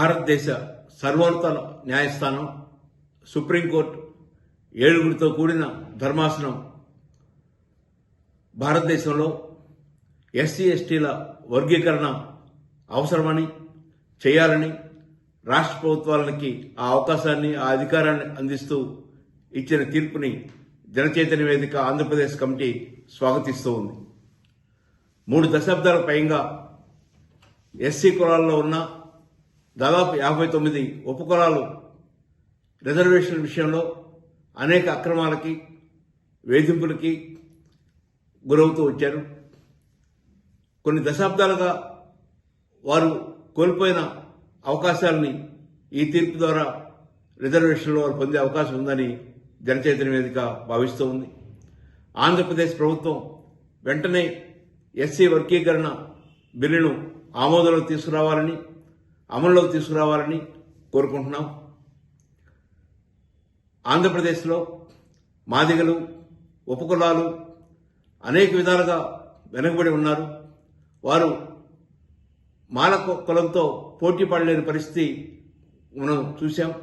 భారతదేశ సర్వోన్నత న్యాయస్థానం సుప్రీంకోర్టు ఏడుగురితో కూడిన ధర్మాసనం భారతదేశంలో ఎస్సీ ఎస్టీల వర్గీకరణ అవసరమని చేయాలని రాష్ట్ర ప్రభుత్వాలకి ఆ అవకాశాన్ని ఆ అధికారాన్ని అందిస్తూ ఇచ్చిన తీర్పుని జనచైతన్య వేదిక ఆంధ్రప్రదేశ్ కమిటీ స్వాగతిస్తూ ఉంది. మూడు దశాబ్దాల పైగా ఎస్సీ కులాల్లో ఉన్న దాదాపు యాభై తొమ్మిది ఉపకులాలు రిజర్వేషన్ విషయంలో అనేక అక్రమాలకి వేధింపులకి గురవుతూ వచ్చారు. కొన్ని దశాబ్దాలుగా వారు కోల్పోయిన అవకాశాలని ఈ తీర్పు ద్వారా రిజర్వేషన్లో వారు పొందే అవకాశం ఉందని జనచైతన్య వేదిక భావిస్తూ ఉంది. ఆంధ్రప్రదేశ్ ప్రభుత్వం వెంటనే ఎస్సీ వర్గీకరణ బిల్లును ఆమోదంలో తీసుకురావాలని అమల్లోకి తీసుకురావాలని కోరుకుంటున్నాం. ఆంధ్రప్రదేశ్లో మాదిగలు ఉపకులాలు అనేక విధాలుగా వెనుకబడి ఉన్నారు. వారు మాల కులంతో పోటీ పడలేని పరిస్థితి మనం చూసాం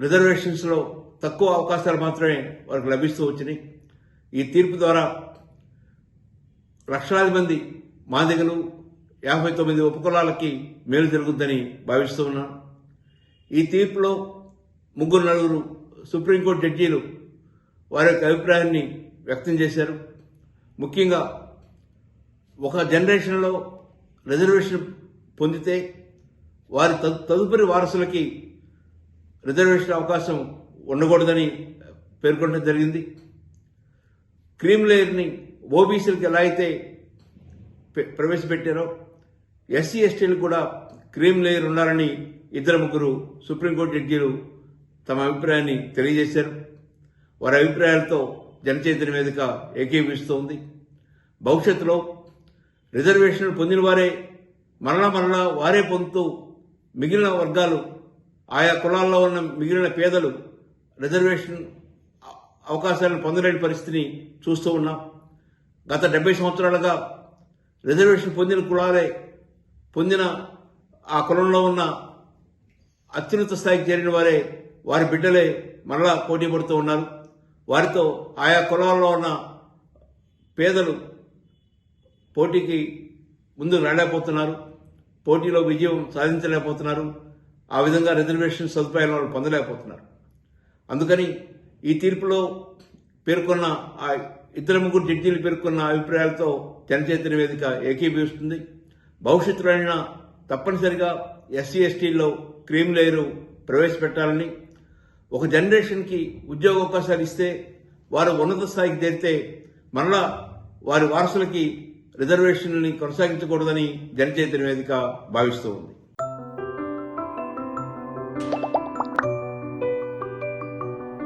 రిజర్వేషన్స్లో తక్కువ అవకాశాలు మాత్రమే వారికి లభిస్తూ వచ్చినాయి. ఈ తీర్పు ద్వారా లక్షలాది మంది మాదిగలు యాభై తొమ్మిది ఉపకులాలకి మేలు జరుగుద్దని భావిస్తూ ఉన్నాను ఈ తీర్పులో ముగ్గురు నలుగురు సుప్రీంకోర్టు జడ్జీలు వారి యొక్క అభిప్రాయాన్ని వ్యక్తం చేశారు. ముఖ్యంగా ఒక జనరేషన్లో రిజర్వేషన్ పొందితే వారి తదుపరి వారసులకి రిజర్వేషన్ అవకాశం ఉండకూడదని పేర్కొనడం జరిగింది. క్రీమ్ లేయర్ని ఓబీసీలకు ఎలా అయితే ప్రవేశపెట్టారో ఎస్సీ ఎస్టీలు కూడా క్రీమ్ లేయర్ ఉండాలని ఇద్దరు ముగ్గురు సుప్రీంకోర్టు జడ్జీలు తమ అభిప్రాయాన్ని తెలియజేశారు. వారి అభిప్రాయాలతో జనచైతన్య వేదిక ఏకీభవిస్తోంది. భవిష్యత్తులో రిజర్వేషన్ పొందిన వారే మరలా మరలా వారే పొందుతూ మిగిలిన వర్గాలు ఆయా కులాల్లో ఉన్న మిగిలిన పేదలు రిజర్వేషన్ అవకాశాలను పొందలేని పరిస్థితిని చూస్తూ ఉన్నాం. గత డెబ్బై సంవత్సరాలుగా రిజర్వేషన్ పొందిన కులాలే పొందిన ఆ కులంలో ఉన్న అత్యున్నత స్థాయికి చేరిన వారే వారి బిడ్డలే మరలా పోటీ పడుతూ ఉన్నారు. వారితో ఆయా కులాల్లో ఉన్న పేదలు పోటీకి ముందుకు రాలేకపోతున్నారు. పోటీలో విజయం సాధించలేకపోతున్నారు. ఆ విధంగా రిజర్వేషన్ సదుపాయాలను వాళ్ళు పొందలేకపోతున్నారు. అందుకని ఈ తీర్పులో పేర్కొన్న ఆ ఇద్దరు ముగ్గురు జడ్జీలు పేర్కొన్న అభిప్రాయాలతో జనచైతన్య వేదిక ఏకీభవిస్తుంది. భవిష్యత్తులో అయినా తప్పనిసరిగా ఎస్సీ ఎస్టీల్లో క్రీమ్ లేయరు ప్రవేశపెట్టాలని ఒక జనరేషన్కి ఉద్యోగ అవకాశాలు ఇస్తే వారు ఉన్నత స్థాయికి చేరితే మరలా వారి వారసులకి రిజర్వేషన్ని కొనసాగించకూడదని జనచైతన్య వేదిక భావిస్తూ ఉంది.